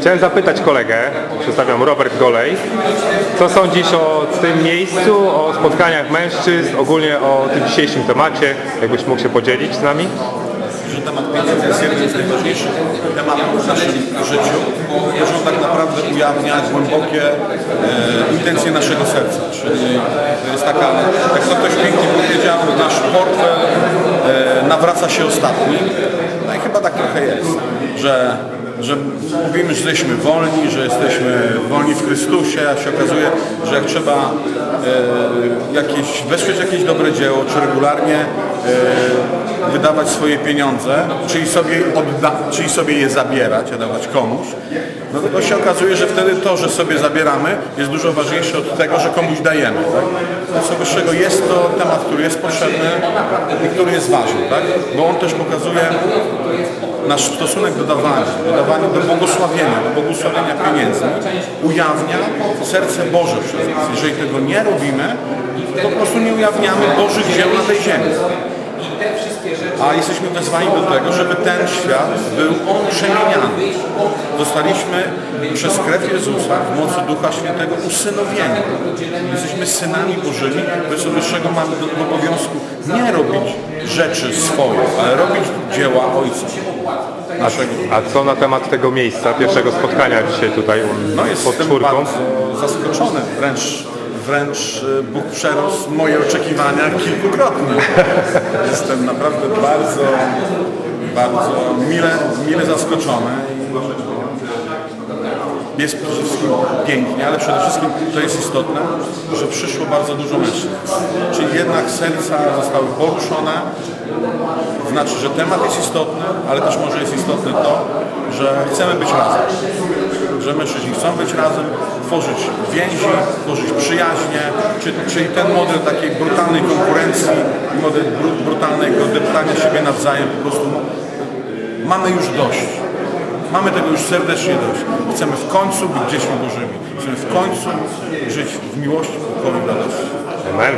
Chciałem zapytać kolegę, przedstawiam Robert Golej, co sądzisz o tym miejscu, o spotkaniach mężczyzn, ogólnie o tym dzisiejszym temacie, jakbyś mógł się podzielić z nami? że temat pieniędzy jest jednym z najważniejszych tematów w naszym życiu, że on tak naprawdę ujawnia głębokie e, intencje naszego serca. Czyli to jest taka, jak to ktoś pięknie powiedział, nasz portfel e, nawraca się ostatni. No i chyba tak trochę jest, że że mówimy, że jesteśmy wolni, że jesteśmy wolni w Chrystusie, a się okazuje, że jak trzeba e, jakieś, wesprzeć jakieś dobre dzieło, czy regularnie e, wydawać swoje pieniądze, czyli sobie, odda, czyli sobie je zabierać, a dawać komuś, no to się okazuje, że wtedy to, że sobie zabieramy, jest dużo ważniejsze od tego, że komuś dajemy. Tak? Wyższego jest to temat, który jest potrzebny i który jest ważny, tak? bo on też pokazuje nasz stosunek do dawania, do dawania, do błogosławienia, do błogosławienia pieniędzy ujawnia serce Boże przez nas. Jeżeli tego nie robimy, to po prostu nie ujawniamy Bożych dzieł na tej ziemi. A jesteśmy wezwani do tego, żeby ten świat był przemieniany. Zostaliśmy przez krew Jezusa w mocy Ducha Świętego usynowieni. Jesteśmy synami Bożymi, bez wyższego mamy do obowiązku nie robić rzeczy swoje, ale robić dzieła Ojca naszego. A co na temat tego miejsca, pierwszego spotkania dzisiaj tutaj No pod jestem czwórką? bardzo zaskoczony, wręcz, wręcz e, Bóg przerósł moje oczekiwania kilkukrotnie. Jestem naprawdę bardzo, bardzo mile, mile zaskoczony. Jest przede wszystkim pięknie, ale przede wszystkim to jest istotne, że przyszło bardzo dużo mężczyzn. Czyli jednak serca zostały poruszone, znaczy, że temat jest istotny, ale też może jest istotne to, że chcemy być razem. Że mężczyźni chcą być razem, tworzyć więzi, tworzyć przyjaźnie, czy, czyli ten model takiej brutalnej konkurencji, model bru, brutalnego deptania siebie nawzajem, po prostu mamy już dość. Mamy tego już serdecznie dość. Chcemy w końcu być dziećmi Bożymi. Chcemy w końcu żyć w miłości, pokoju, radości. Amen.